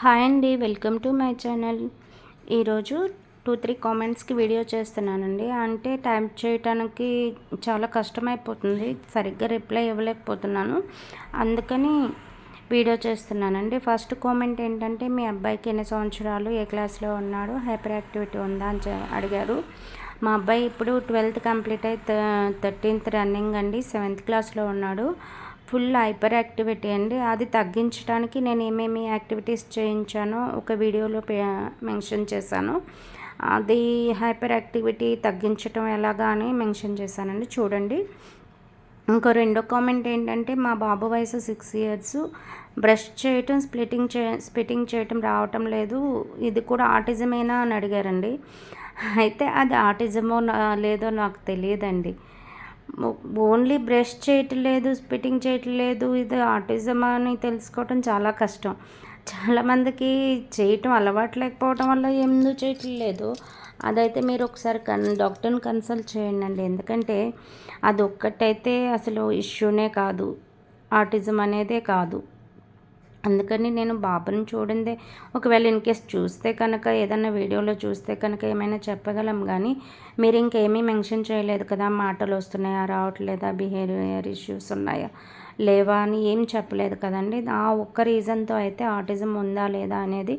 Hi అండి welcome to my channel. ఈరోజు two three కామెంట్స్కి వీడియో చేస్తున్నానండి. అంటే టైప్ చేయటానికి చాలా కష్టమైపోతుంది. సరిగ్గా రిప్లై ఇవ్వలేకపోతున్నాను. అందుకని వీడియో చేస్తున్నానండి. ఫస్ట్ కామెంట్ ఏంటంటే మీ అబ్బాయికి ఎన్ని సంవత్సరాలు ఏ క్లాస్లో ఉన్నాడు హైపర్ యాక్టివిటీ ఉందా అని అడిగారు. మా అబ్బాయి ఇప్పుడు ట్వెల్త్ కంప్లీట్ అయి థర్టీన్త్ రన్నింగ్ అండి. సెవెంత్ క్లాస్లో ఉన్నాడు. ఫుల్ హైపర్ యాక్టివిటీ అండి. అది తగ్గించడానికి నేను ఏమేమి యాక్టివిటీస్ చేయించానో ఒక వీడియోలో మెన్షన్ చేశాను. అది హైపర్ యాక్టివిటీ తగ్గించటం ఎలాగా అని మెన్షన్ చేశానండి. చూడండి. ఇంకో రెండో కామెంట్ ఏంటంటే మా బాబు వయసు సిక్స్ ఇయర్స్. బ్రష్ చేయటం స్ప్లిటింగ్ చే స్ప్లిటింగ్ చేయటం రావటం లేదు. ఇది కూడా ఆటిజమేనా అని అడిగారండి. అయితే అది ఆటిజమో లేదో నాకు తెలియదండి. ఓన్లీ బ్రష్ చేయటం లేదు స్పిట్టింగ్ చేయటం లేదు ఇది ఆటిజం అని తెలుసుకోవటం చాలా కష్టం. చాలామందికి చేయటం అలవాటు లేకపోవటం వల్ల ఎందుకు చేయటం లేదు అదైతే మీరు ఒకసారి కన్ డాక్టర్ని కన్సల్ట్ చేయండి అండి ఎందుకంటే అది ఒక్కటైతే అసలు ఇష్యూనే కాదు. ఆటిజం అనేదే కాదు. అందుకని నేను బాబుని చూడిందే. ఒకవేళ ఇన్ కేస్ చూస్తే కనుక ఏదైనా వీడియోలో చూస్తే కనుక ఏమైనా చెప్పగలం కానీ మీరు ఇంకేమీ మెన్షన్ చేయలేదు కదా మాటలు వస్తున్నాయా రావట్లేదా బిహేవియర్ ఇష్యూస్ ఉన్నాయా లేవా అని ఏం చెప్పలేదు కదండి. ఆ ఒక్క రీజన్తో అయితే ఆటిజం ఉందా లేదా అనేది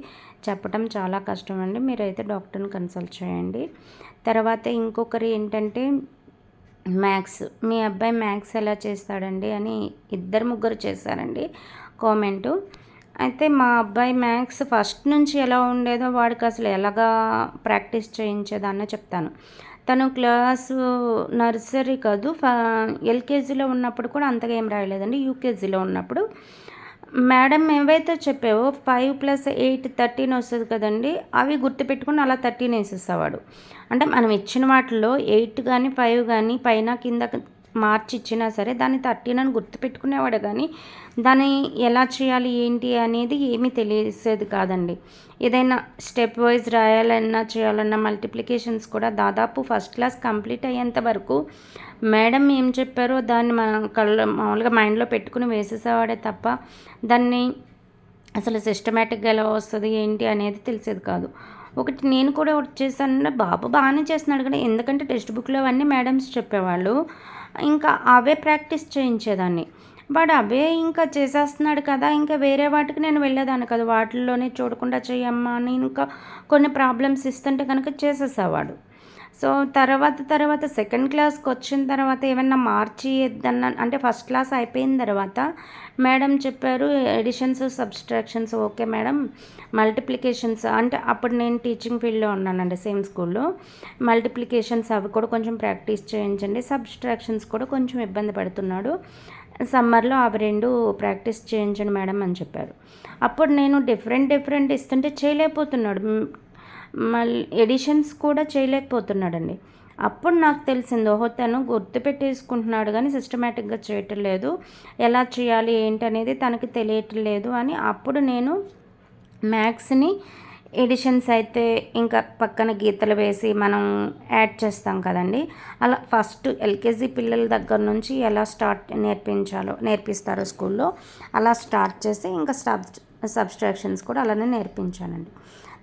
చెప్పడం చాలా కష్టం అండి మీరైతే డాక్టర్ని కన్సల్ట్ చేయండి. తర్వాత ఇంకొకరి ఏంటంటే మ్యాథ్స్ మీ అబ్బాయి మ్యాథ్స్ ఎలా చేస్తాడండి అని ఇద్దరు ముగ్గురు చేశారండి. కామెంటు. అయితే మా అబ్బాయి మ్యాథ్స్ ఫస్ట్ నుంచి ఎలా ఉండేదో వాడికి అసలు ఎలాగా ప్రాక్టీస్ చేయించేదాన్నో చెప్తాను. తను క్లాసు నర్సరీ కాదు ఎల్కేజీలో ఉన్నప్పుడు కూడా అంతగా ఏం రాయలేదండి యూకేజీలో ఉన్నప్పుడు. మేడం ఏవైతే చెప్పావో ఫైవ్ ప్లస్ ఎయిట్ థర్టీన్ వస్తుంది కదండి అవి గుర్తుపెట్టుకుని అలా థర్టీన్ వేసేసేవాడు. అంటే మనం ఇచ్చిన వాటిలో ఎయిట్ కానీ ఫైవ్ కానీ పైన కింద మార్చి ఇచ్చినా సరే దాన్ని థర్టీన్ అని గుర్తుపెట్టుకునేవాడు. కానీ దాన్ని ఎలా చేయాలి ఏంటి అనేది ఏమీ తెలిసేది కాదండి. ఏదైనా స్టెప్ వైజ్ రాయాలన్నా చేయాలన్నా మల్టిప్లికేషన్స్ కూడా దాదాపు ఫస్ట్ క్లాస్ కంప్లీట్ అయ్యేంత వరకు మేడం ఏం చెప్పారో దాన్ని మన కళ్ళ మామూలుగా మైండ్లో పెట్టుకుని వేసేసేవాడే తప్ప దాన్ని అసలు సిస్టమేటిక్గా ఎలా వస్తుంది ఏంటి అనేది తెలిసేది కాదు. ఒకటి నేను కూడా ఒకటి చేశానంటే బాబు బాగానే చేస్తున్నాడు కానీ ఎందుకంటే టెక్స్ట్ బుక్లో అవన్నీ మేడమ్స్ చెప్పేవాళ్ళు. ఇంకా అవే ప్రాక్టీస్ చేయించేదాన్ని. వాడు అవే ఇంకా చేసేస్తున్నాడు కదా ఇంకా వేరే వాటికి నేను వెళ్ళేదాన్ని కదా వాటిల్లోనే చూడకుండా చేయమ్మా అని ఇంకా కొన్ని ప్రాబ్లమ్స్ ఇస్తుంటే కనుక చేసేసేవాడు. సో తర్వాత తర్వాత సెకండ్ క్లాస్కి వచ్చిన తర్వాత ఏమన్నా మార్చి ఇద్దన్న అంటే ఫస్ట్ క్లాస్ అయిపోయిన తర్వాత మేడం చెప్పారు additions subtractions okay madam. Multiplications అంటే అప్పుడు నేను టీచింగ్ ఫీల్డ్లో ఉన్నానండి సేమ్ స్కూల్లో మల్టిప్లికేషన్స్ అవి కూడా కొంచెం ప్రాక్టీస్ చేయించండి. సబ్స్ట్రాక్షన్స్ కూడా కొంచెం ఇబ్బంది పడుతున్నాడు. సమ్మర్లో అవి రెండు ప్రాక్టీస్ చేయించండి మేడం అని చెప్పారు. అప్పుడు నేను డిఫరెంట్ డిఫరెంట్ ఇస్తుంటే చేయలేకపోతున్నాడు. మళ్ళీ ఎడిషన్స్ కూడా చేయలేకపోతున్నాడండి. అప్పుడు నాకు తెలిసింది ఓహో తను గుర్తుపెట్టేసుకుంటున్నాడు కానీ సిస్టమేటిక్గా చేయటం లేదు ఎలా చేయాలి ఏంటి అనేది తనకి తెలియటం లేదు అని అప్పుడు నేను మ్యాథ్స్ని ఎడిషన్స్ అయితే ఇంకా పక్కన గీతలు వేసి మనం యాడ్ చేస్తాం కదండి. అలా ఫస్ట్ ఎల్కేజీ పిల్లల దగ్గర నుంచి ఎలా స్టార్ట్ నేర్పించాలో నేర్పిస్తారో స్కూల్లో. అలా స్టార్ట్ చేసి ఇంకా సబ్ సబ్స్ట్రాక్షన్స్ కూడా అలానే నేర్పించానండి.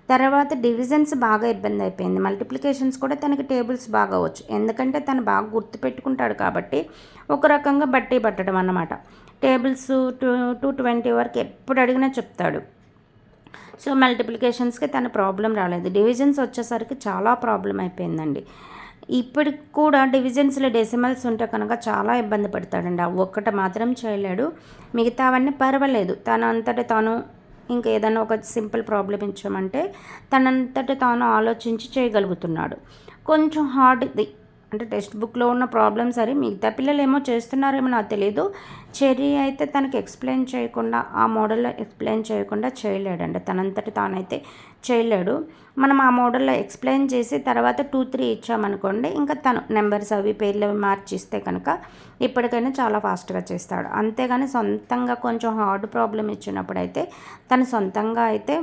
తర్వాత డివిజన్స్ బాగా ఇబ్బంది అయిపోయింది. మల్టిప్లికేషన్స్ కూడా తనకి టేబుల్స్ బాగా వచ్చు ఎందుకంటే తను బాగా గుర్తుపెట్టుకుంటాడు కాబట్టి ఒక రకంగా బట్టి పట్టడం అన్నమాట. టేబుల్స్ టూ టూ ట్వంటీ వరకు ఎప్పుడు అడిగినా చెప్తాడు. సో మల్టిప్లికేషన్స్కి తన ప్రాబ్లం రాలేదు. డివిజన్స్ వచ్చేసరికి చాలా ప్రాబ్లం అయిపోయిందండి. ఇప్పటికి కూడా డివిజన్స్లో డెసిమల్స్ ఉంటే కనుక చాలా ఇబ్బంది పడతాడండి. ఆ ఒక్కటి మాత్రం చేయలేడు. మిగతావన్నీ పర్వాలేదు. తన అంతటా తాను ఇంకా ఏదైనా ఒక సింపుల్ ప్రాబ్లం ఇచ్చామంటే తనంతట తాను ఆలోచించి చేయగలుగుతున్నాడు. కొంచెం హార్డ్ది అంటే టెక్స్ట్ బుక్లో ఉన్న ప్రాబ్లమ్స్ సరే మిగతా పిల్లలు ఏమో చేస్తున్నారేమో నాకు తెలియదు చెర్రీ అయితే తనకి ఎక్స్ప్లెయిన్ చేయకుండా ఆ మోడల్లో ఎక్స్ప్లెయిన్ చేయకుండా చేయలేడండి తనంతటి తానైతే చేయలేడు. మనం ఆ మోడల్లో ఎక్స్ప్లెయిన్ చేసి తర్వాత టూ త్రీ ఇచ్చామనుకోండి ఇంకా తను నెంబర్స్ అవి పేర్లు అవి మార్చిస్తే కనుక ఇప్పటికైనా చాలా ఫాస్ట్గా చేస్తాడు. అంతేగాని సొంతంగా కొంచెం హార్డ్ ప్రాబ్లం ఇచ్చినప్పుడు అయితే తను సొంతంగా అయితే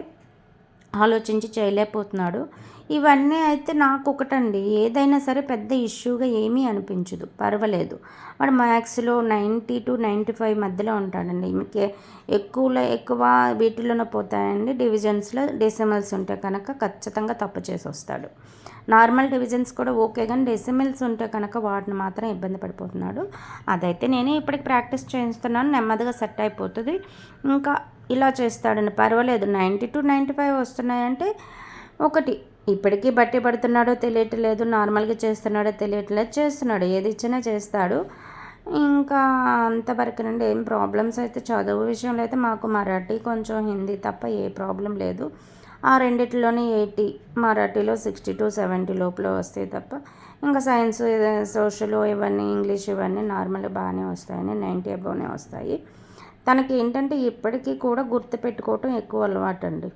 ఆలోచించి చేయలేకపోతున్నాడు. ఇవన్నీ అయితే నాకు ఒకటండి ఏదైనా సరే పెద్ద ఇష్యూగా ఏమీ అనిపించదు. పర్వాలేదు. వాడు మ్యాథ్స్లో నైంటీ టు నైంటీ ఫైవ్ మధ్యలో ఉంటాడండి. మీకు ఎక్కువలో ఎక్కువ వీటిలోనే పోతాయండి. డివిజన్స్లో డెసిమల్స్ ఉంటే కనుక ఖచ్చితంగా తప్పు చేసి వస్తాడు నార్మల్ డివిజన్స్ కూడా ఓకే కానీ డెసిమల్స్ ఉంటే కనుక వాటిని మాత్రం ఇబ్బంది పడిపోతున్నాడు. అదైతే నేనే ఇప్పటికి ప్రాక్టీస్ చేస్తున్నాను నెమ్మదిగా సెట్ అయిపోతుంది. ఇంకా ఇలా చేస్తాడండి. పర్వాలేదు. నైంటీ టు నైంటీ ఫైవ్ వస్తున్నాయంటే ఒకటి. ఇప్పటికీ బట్టి పడుతున్నాడో తెలియట్లేదు నార్మల్గా చేస్తున్నాడో తెలియట్లేదు చేస్తున్నాడు ఏది ఇచ్చినా చేస్తాడు. ఇంకా అంతవరకు నుండి ఏం ప్రాబ్లమ్స్ అయితే చదువు విషయంలో అయితే మాకు మరాఠీ కొంచెం హిందీ తప్ప ఏ ప్రాబ్లం లేదు. ఆ రెండిట్లోనే ఎయిటీ మరాఠీలో సిక్స్టీ టు సెవెంటీ లోపల వస్తాయి తప్ప ఇంకా సైన్స్ సోషల్ ఇవన్నీ ఇంగ్లీష్ ఇవన్నీ నార్మల్గా బాగానే వస్తాయని నైంటీ అబోనే వస్తాయి. తనకి ఏంటంటే ఇప్పటికీ కూడా గుర్తుపెట్టుకోవటం ఎక్కువ అలవాటు అండి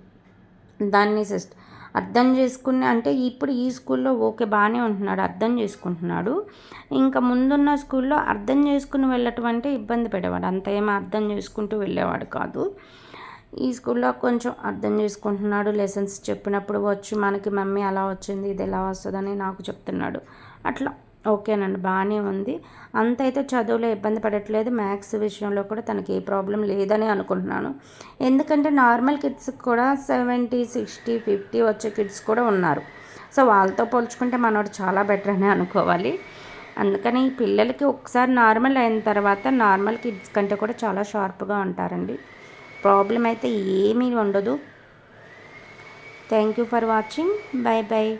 దాన్ని సిస్టమ్ అర్థం చేసుకుని అంటే ఇప్పుడు ఈ స్కూల్లో ఓకే బాగానే ఉంటున్నాడు అర్థం చేసుకుంటున్నాడు. ఇంకా ముందున్న స్కూల్లో అర్థం చేసుకుని వెళ్ళటం అంటే ఇబ్బంది పడేవాడు. అంత ఏమో అర్థం చేసుకుంటూ వెళ్ళేవాడు కాదు. ఈ స్కూల్లో కొంచెం అర్థం చేసుకుంటున్నాడు లెసన్స్ చెప్పినప్పుడు వచ్చి మనకి మమ్మీ అలా వచ్చింది ఇది ఎలా వస్తుందని నాకు చెప్తున్నాడు. అట్లా ఓకేనండి బాగానే ఉంది. అంత అయితే చదువులో ఇబ్బంది పడట్లేదు. మ్యాథ్స్ విషయంలో కూడా తనకి ఏ ప్రాబ్లం లేదని అనుకుంటున్నాను. ఎందుకంటే నార్మల్ కిడ్స్కి కూడా సెవెంటీ సిక్స్టీ ఫిఫ్టీ వచ్చే కిడ్స్ కూడా ఉన్నారు. సో వాళ్ళతో పోల్చుకుంటే మనోడు చాలా బెటర్ అని అనుకోవాలి. అందుకని పిల్లలకి ఒకసారి నార్మల్ అయిన తర్వాత నార్మల్ కిడ్స్ కంటే కూడా చాలా షార్ప్గా ఉంటారండి. ప్రాబ్లం అయితే ఏమీ ఉండదు. Thank you for watching. Bye bye